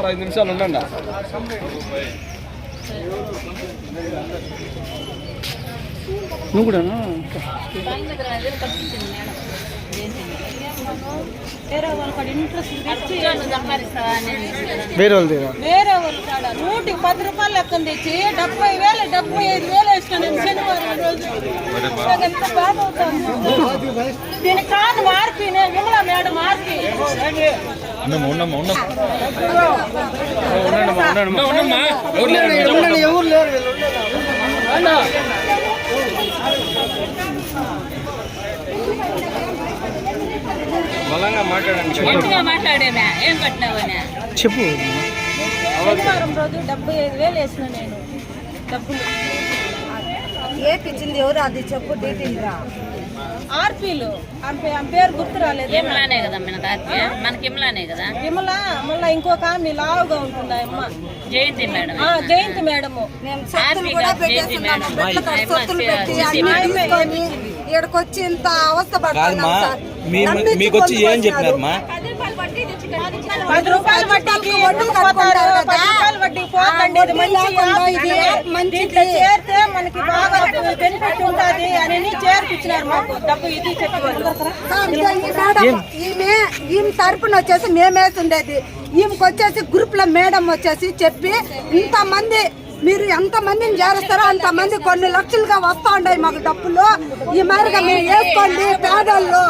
Sir ఐదు నిమిషాలు ఉండండి. నువ్వు కూడానా? వేరే వాళ్ళు వేరే నూటికి పది రూపాయలు లెక్కన తెచ్చి డెబ్బై వేలు డెబ్బై ఐదు వేలు వేసినాను నేను శనివారం రోజు. ఎంత బాధ దీనికి కాదు మార్పి నేను విమలా మేడం మార్పి. ఎవరు లేరు బలంగా మాట్లాడండి గట్టిగా మాట్లాడేమే ఏం కట్టినావనే చెప్పు. శనివారం రోజు డెబ్బై ఐదు వేలు వేసిన నేను. డబ్బులు. ఏపిచ్చింది ఎవరు అది? చెప్పు డీటెయిల్ రా. ఆర్పీలు. పేరు గుర్తు రాలేదు ఇమ్లానే కదా మన తాతకి మనకి ఇమ్లానే కదా? విమల మళ్ళీ ఇంకొక ఆమె లావుగా ఉంటుంది అమ్మ జయంతి మేడం ఆ, జయంతి మేడం. తీసుకొని ఈడకొచ్చి ఇంత అవస్థ పడుతున్నాం సార్. మీకు వచ్చి ఏం కొనుక్కొచ్చినారు. పది రూపాయలు వడ్డీకి వడ్డీ? కట్టుకుంటారు పది. రూపాయలు వడ్డీ పోకండి ఇది మంచి యాప్ చేరితే మనకి బాగా బెనిఫిట్ ఉంటుంది. అని చేర్పించినారు మాకు. డబ్బు ఇది చెప్పి ఈమె ఈమె తరపున వచ్చేసి మేమేసి ఉండేది. ఈమెకి వచ్చేసి గ్రూప్లో మేడం వచ్చేసి చెప్పి ఇంతమంది మీరు ఎంత మందిని చేరుస్తారో అంతమంది కొన్ని లక్షలుగా వస్తా ఉన్నాయి మాకు డబ్బులు. ఈ మాదిరిగా మీరు వేసుకోండి పేదోళ్ళు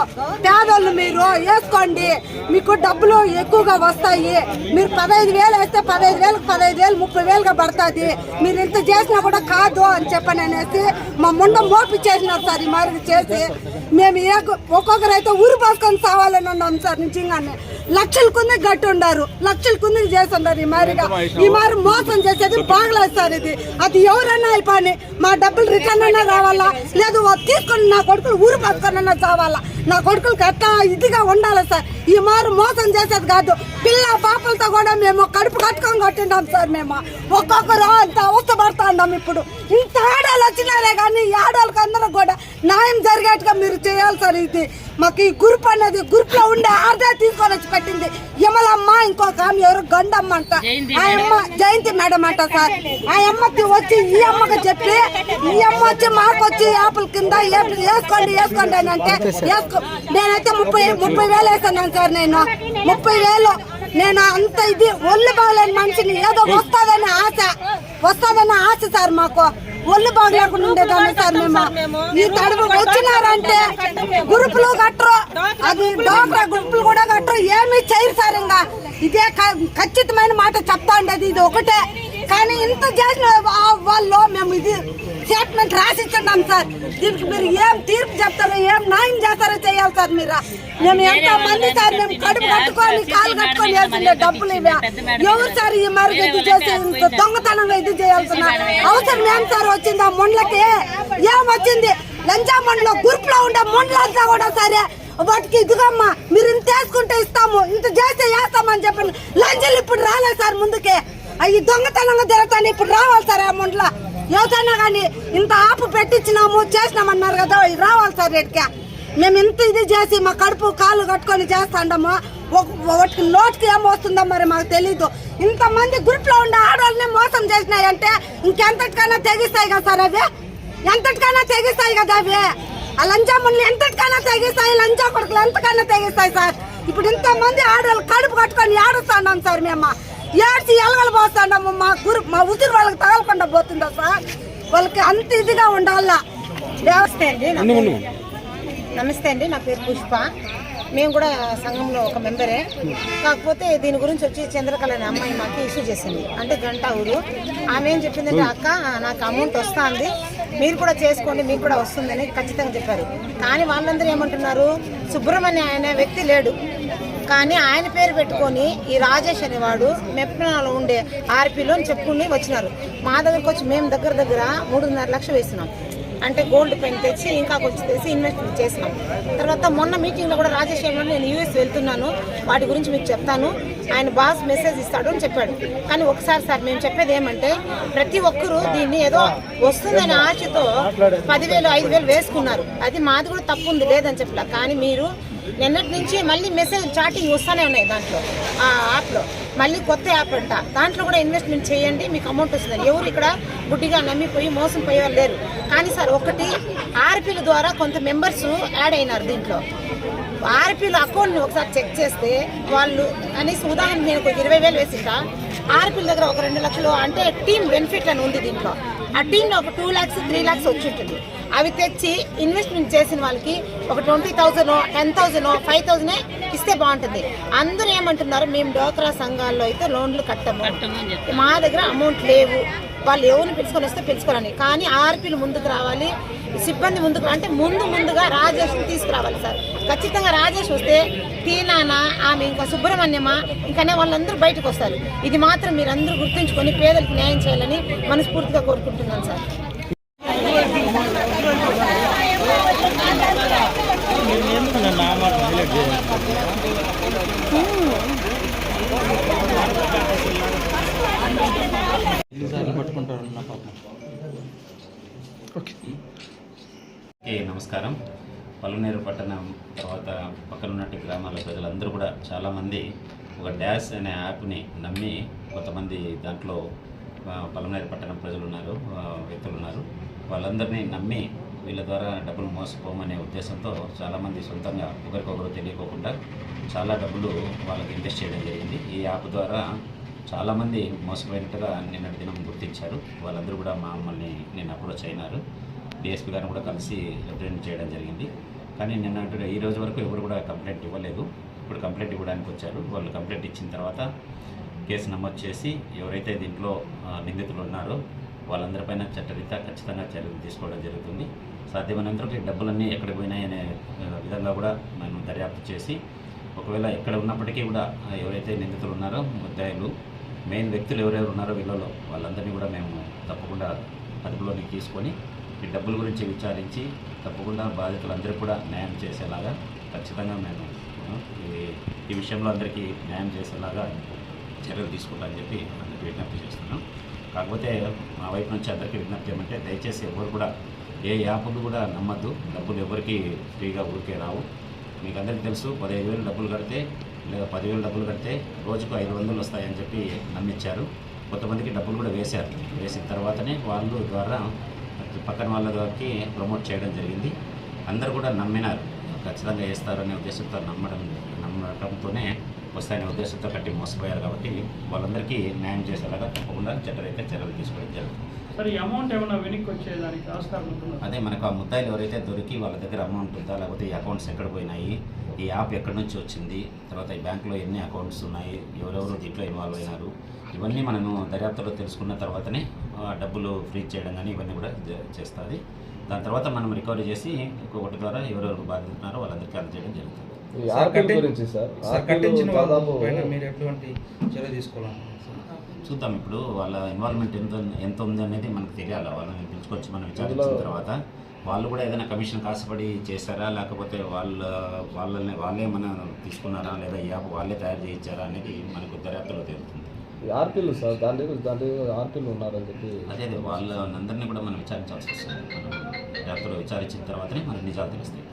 పేదోళ్ళు మీరు వేసుకోండి. మీకు డబ్బులు ఎక్కువగా వస్తాయి. మీరు పదహైదు వేలు వేస్తే పదహైదు వేలకు పదహైదు వేలు ముప్పై వేలుగా పడుతుంది. మీరు ఇంత చేసినా కూడా కాదు అని చెప్పని అనేసి మా ముండ మోపించేసినారు సార్ ఈ మాదిరిగా చేసి. మేము ఏ ఒక్కొక్కరైతే ఊరు పోసుకొని సావాలని ఉన్నాం సార్ నిజంగానే. లక్షల కుంది గట్టి ఉండారు లక్షల కుంది చేస్తున్నారు ఈ మారిగా. ఈ మారి మోసం చేసేది బాంగ్లాదేశ్ సార్ ఇది. అది ఎవరన్నా అయిపోయి మా డబ్బులు రిటర్న్ అన్నా రావాలా? లేదు వా- తీసుకొని నా కొడుకులు ఊరు పోసుకొని చావాలా? నా కొడుకులకి ఎట్లా ఇదిగా ఉండాలి సార్. ఈ మారు మోసం చేసేది కాదు. పిల్ల పాపలతో కూడా మేము కడుపు కట్టుకొని కొట్టినాం సార్ మేము. ఒక్కొక్కరు అంత అవస్థ పడతా ఉన్నాం ఇప్పుడు. ఇంత ఆడాలు వచ్చినారే కానీ ఈ ఆడాలకు అందరూ కూడా న్యాయం జరిగేట్టుగా మీరు చేయాలి సార్ ఇది. మాకు ఈ గ్రూప్ అనేది గ్రూప్లో ఉండే ఆర్డర్ తీసుకొని వచ్చి పెట్టింది. యమలమ్మ ఇంకొక ఆమె ఎవరు? గండమ్మ అంట. ఆ అమ్మ జయంతి మేడం అంట సార్. ఆ అమ్మకి వచ్చి ఈ అమ్మకి చెప్పి ఈ అమ్మ వచ్చి మాకు వచ్చి యాపిల్ కింద వేసుకోండి వేసుకోండి అని అంటే వేసుకో నేనైతే ముప్పై ముప్పై వేలు వేస్తున్నాను సార్ నేను. ముప్పై వేలు. నేను అంత ఇది ఒళ్ళు బాగలేని మనిషిని ఏదో వస్తుందని ఆశ. వస్తుందని ఆశ సార్ మాకు. ఒళ్ళు బాగలేకుండా ఉండేదాన్ని సార్ మేము. ఈ తడుపు వచ్చినారంటే గ్రూపులు కట్టరు. అది డోక్రా గ్రూపులు కూడా కట్టరు. ఏమీ చేయరు సార్ ఇంకా. ఇదే ఖచ్చితమైన మాట చెప్తా ఉండేది. ఇది ఒకటే. కానీ ఇంత చేసిన వాళ్ళు మేము ఇది స్టేట్మెంట్ రాసిచ్చున్నాం సార్. దీనికి మీరు ఏం తీర్పు చెప్తారో ఏం న్యాయం చేస్తారో చేయాలి సార్ మీరు. మేము ఎంత మంది సార్ మేము కడుపు కట్టుకొని కాలు కట్టుకొని వేసిండే డబ్బులు ఇవే. ఎవరు సార్ ఈ మరి ఇది చేసి ఇంత దొంగతనంగా ఇది చేయాల్సిన అవసరం ఏం సార్ వచ్చింది ఆ మొండ్లకి? ఏం వచ్చింది? లంచా మొండ్లో గ్రూప్లో ఉండే మొండ్లంతా కూడా సరే. వాటికి ఇదిగమ్మా మీరు ఇంత వేసుకుంటే ఇస్తాము ఇంత చేస్తే వేస్తామని చెప్పండి లంచాలు ఇప్పుడు రాలేదు సార్ ముందుకే. అవి దొంగతనంగా జరుగుతాను ఇప్పుడు రావాలి సార్ అమౌంట్లో మొండ్ల. ఎవరైనా కానీ ఇంత ఆపు పెట్టించినాము చేసినామన్నారు కదా రావాలి సార్ రేటుకే. మేము ఇంత ఇది చేసి మా కడుపు కాళ్ళు కట్టుకొని చేస్తాండము ఒక- వాటికి నోటికి ఏం వస్తుందో మరి మాకు తెలీదు. ఇంతమంది గ్రూప్లో ఉండే ఆడవాళ్ళని మోసం చేసినాయంటే ఇంకెంతటికైనా తెగిస్తాయి కదా సార్ అవి? ఎంతటికైనా తెగిస్తాయి కదా అవి? ఆ లంచాములు ఎంతటికైనా తెగిస్తాయి లంచా కొడుకులు ఎంతకైనా తెగిస్తాయి సార్. ఇప్పుడు ఇంతమంది ఆడవాళ్ళు కడుపు కట్టుకొని ఏడుస్తున్నాం సార్ మేము. ఏడ్చి ఎలగలు పోస్తున్నాము మా గురు మా ఉసిరి వాళ్ళకి తగలకుండా పోతుందా సార్? వాళ్ళకి అంత ఇదిగా ఉండాలా? నమస్తే అండి నమస్తే అండి నా పేరు పుష్ప. మేము కూడా సంఘంలో ఒక మెంబరే. కాకపోతే దీని గురించి వచ్చి చంద్రకళ అనే అమ్మాయి మాకు ఇష్యూ చేసింది. అంటే గంట ఊరు. ఆమె ఏం చెప్పిందంటే అక్క నాకు అమౌంట్ వస్తుంది. మీరు కూడా చేసుకోండి మీకు కూడా వస్తుందని ఖచ్చితంగా చెప్పారు. కానీ వాళ్ళందరూ ఏమంటున్నారు? సుబ్రహ్మణ్య అనే వ్యక్తి లేడు. కానీ ఆయన పేరు పెట్టుకొని ఈ రాజేష్ అనేవాడు మెప్నాలో ఉండే ఆర్పీలో చెప్పుకుని వచ్చినారు. మా దగ్గరకు వచ్చి మేము దగ్గర దగ్గర మూడున్నర లక్షలు వేసినాం. అంటే గోల్డ్ పెన్ తెచ్చి ఇంకా కొంచెం తెచ్చి ఇన్వెస్ట్మెంట్ చేసినాం. తర్వాత మొన్న మీటింగ్లో కూడా రాజేష్ ఏమన్నా నేను యూఎస్ వెళ్తున్నాను. వాటి గురించి మీకు చెప్తాను. ఆయన బాస్ మెసేజ్ ఇస్తాడు అని చెప్పాడు. కానీ ఒకసారి సార్ మేము చెప్పేది ఏమంటే ప్రతి ఒక్కరూ దీన్ని ఏదో వస్తుందనే ఆశతో పదివేలు ఐదు వేలు వేసుకున్నారు. అది మాది కూడా తప్పు ఉంది లేదని చెప్పలే. కానీ మీరు నిన్నటి నుంచి మళ్ళీ మెసేజ్ చాటింగ్ వస్తూనే ఉన్నాయి దాంట్లో. ఆ యాప్లో. మళ్ళీ కొత్త యాప్ అంట. దాంట్లో కూడా ఇన్వెస్ట్మెంట్ చేయండి మీకు అమౌంట్ వస్తుంది. ఎవరు ఇక్కడ గుడ్డిగా నమ్మిపోయి మోసం పోయేవారు లేరు. కానీ సార్ ఒకటి ఆర్పీల ద్వారా కొంత మెంబర్స్ యాడ్ అయినారు దీంట్లో. ఆర్పీల అకౌంట్ని ఒకసారి చెక్ చేస్తే వాళ్ళు కనీసం ఉదాహరణ నేను ఒక ఇరవై వేలు వేసిందా ఆర్పీల దగ్గర ఒక రెండు లక్షలు. అంటే టీమ్ బెనిఫిట్ అని ఉంది దీంట్లో. ఆ టీంలో ఒక టూ ల్యాక్స్ త్రీ ల్యాక్స్ వచ్చి ఉంటుంది. అవి తెచ్చి ఇన్వెస్ట్మెంట్ చేసిన వాళ్ళకి ఒక twenty thousand ten thousand five thousand ఇస్తే బాగుంటుంది. అందరూ ఏమంటున్నారు మేము డోక్రా సంఘాల్లో అయితే లోన్లు కట్టము. మా దగ్గర అమౌంట్ లేవు. వాళ్ళు ఎవరిని పిలుచుకొని వస్తే పిలుచుకోరని. కానీ ఆర్పీలు ముందుకు రావాలి సిబ్బంది ముందుకు అంటే ముందు ముందుగా రాజేష్ని తీసుకురావాలి సార్. ఖచ్చితంగా రాజేష్ వస్తే తీనానా ఆమె ఇంకా సుబ్రహ్మణ్యమా ఇంకనే వాళ్ళందరూ బయటకు వస్తారు. ఇది మాత్రం మీరందరూ గుర్తుంచుకొని పేదలకు న్యాయం చేయాలని మనస్ఫూర్తిగా కోరుకుంటున్నాను సార్. నమస్కారం. పలునేరు పట్టణం తర్వాత పక్కన గ్రామాల ప్రజలందరూ కూడా చాలామంది ఒక డ్యాష్ అనే యాప్ని నమ్మి కొంతమంది దాంట్లో ఆ, పలమనేరు పట్టణం ప్రజలు ఉన్నారు వ్యక్తులు ఉన్నారు. వాళ్ళందరినీ నమ్మి వీళ్ళ ద్వారా డబ్బులు మోసపోమనే ఉద్దేశంతో చాలామంది సొంతంగా ఒకరికొకరు తెలియకోకుండా చాలా డబ్బులు వాళ్ళకి ఇన్వెస్ట్ చేయడం జరిగింది. ఈ యాప్ ద్వారా చాలామంది మోసపోయినట్టుగా నిన్నటి దినం గుర్తించారు. వాళ్ళందరూ కూడా మమ్మల్ని నిన్న అప్రోచ్ అయినారు. డిఎస్పీ గారిని కూడా కలిసి రిప్రజెంట్ చేయడం జరిగింది. కానీ నిన్న ఈ రోజు వరకు ఎవరు కూడా కంప్లైంట్ ఇవ్వలేదు. ఇప్పుడు కంప్లైంట్ ఇవ్వడానికి వచ్చారు. వాళ్ళు కంప్లైంట్ ఇచ్చిన తర్వాత కేసు నమోదు చేసి ఎవరైతే దీంట్లో నిందితులు ఉన్నారో వాళ్ళందరిపైన చట్టరీత్యా ఖచ్చితంగా చర్యలు తీసుకోవడం జరుగుతుంది. సాధ్యమైనంత డబ్బులన్నీ ఎక్కడికి పోయినాయి అనే విధంగా కూడా మేము దర్యాప్తు చేసి ఒకవేళ ఎక్కడ ఉన్నప్పటికీ కూడా ఎవరైతే నిందితులు ఉన్నారో ముద్దాయిలు మెయిన్ వ్యక్తులు ఎవరెవరు ఉన్నారో వీళ్ళలో వాళ్ళందరినీ కూడా మేము తప్పకుండా అదుపులోకి తీసుకొని ఈ డబ్బుల గురించి విచారించి తప్పకుండా బాధితులందరూ కూడా న్యాయం చేసేలాగా ఖచ్చితంగా మేము ఈ ఈ విషయంలో అందరికీ న్యాయం చేసేలాగా చర్యలు తీసుకుంటామని చెప్పి అందరికీ విజ్ఞప్తి చేస్తున్నాం. కాకపోతే మా వైపు నుంచి అందరికీ విజ్ఞప్తి ఏమంటే దయచేసి ఎవరు కూడా ఏ యాప్లు కూడా నమ్మద్దు. డబ్బులు ఎవరికి ఫ్రీగా ఊరికే రావు. మీకు అందరికీ తెలుసు పదిహేను వేలు డబ్బులు కడితే లేదా పదివేలు డబ్బులు కడితే రోజుకు ఐదు వందలు వస్తాయని చెప్పి నమ్మించారు. కొంతమందికి డబ్బులు కూడా వేశారు. వేసిన తర్వాతనే వాళ్ళు ద్వారా పక్కన వాళ్ళ ద్వారాకి ప్రమోట్ చేయడం జరిగింది. అందరూ కూడా నమ్మినారు. ఖచ్చితంగా వేస్తారనే ఉద్దేశంతో నమ్మడం నమ్మకంతోనే వస్తాయనే ఉద్దేశంతో కట్టి మోసపోయారు కాబట్టి వాళ్ళందరికీ న్యాయం చేసేలాగా తప్పకుండా చట్టరైతే చర్యలు తీసుకోవడం జరుగుతుంది. సార్ అమౌంట్ ఏమైనా వెనక్కి వచ్చేదానికి ఆస్కారం ఉంటుందా? అదే మనకు ఆ ముద్దాయిలు ఎవరైతే దొరికి వాళ్ళ దగ్గర అమౌంట్ ఉందా లేకపోతే ఈ అకౌంట్స్ ఎక్కడ పోయినాయి ఈ యాప్ ఎక్కడి నుంచి వచ్చింది తర్వాత ఈ బ్యాంకులో ఎన్ని అకౌంట్స్ ఉన్నాయి ఎవరెవరు దీంట్లో ఇన్వాల్వ్ అయినారు ఇవన్నీ మనము దర్యాప్తులో తెలుసుకున్న తర్వాతనే డబ్బులు ఫ్రీ చేయడం కానీ ఇవన్నీ కూడా చేస్తుంది. దాని తర్వాత మనం రికవరీ చేసి ఒకటి ద్వారా ఎవరెవరు బాధితున్నారో వాళ్ళందరికీ అందజేయడం జరుగుతుంది. చూద్దాం ఇప్పుడు వాళ్ళ ఇన్వాల్వ్మెంట్ ఎంత ఎంత ఉంది అనేది మనకు తెలియాలి? వాళ్ళని పిలుచుకొచ్చి మనం విచారించిన తర్వాత వాళ్ళు కూడా ఏదైనా కమిషన్ కాసుపడి చేశారా? లేకపోతే వాళ్ళ వాళ్ళని వాళ్ళే మన తీసుకున్నారా? లేదా ఈ యాప్ వాళ్ళే తయారు చేయించారా అనేది మనకు దర్యాప్తులో తెలుస్తుంది. ఆర్పిల్ సార్ దాని దగ్గర దాని ఆర్పిల్ ఉన్నారని చెప్పి. అదే వాళ్ళందరినీ కూడా మనం విచారించాల్సి వస్తుంది. మనం విచారించిన తర్వాతనే మనకు నిజాలు తెలుస్తాయి.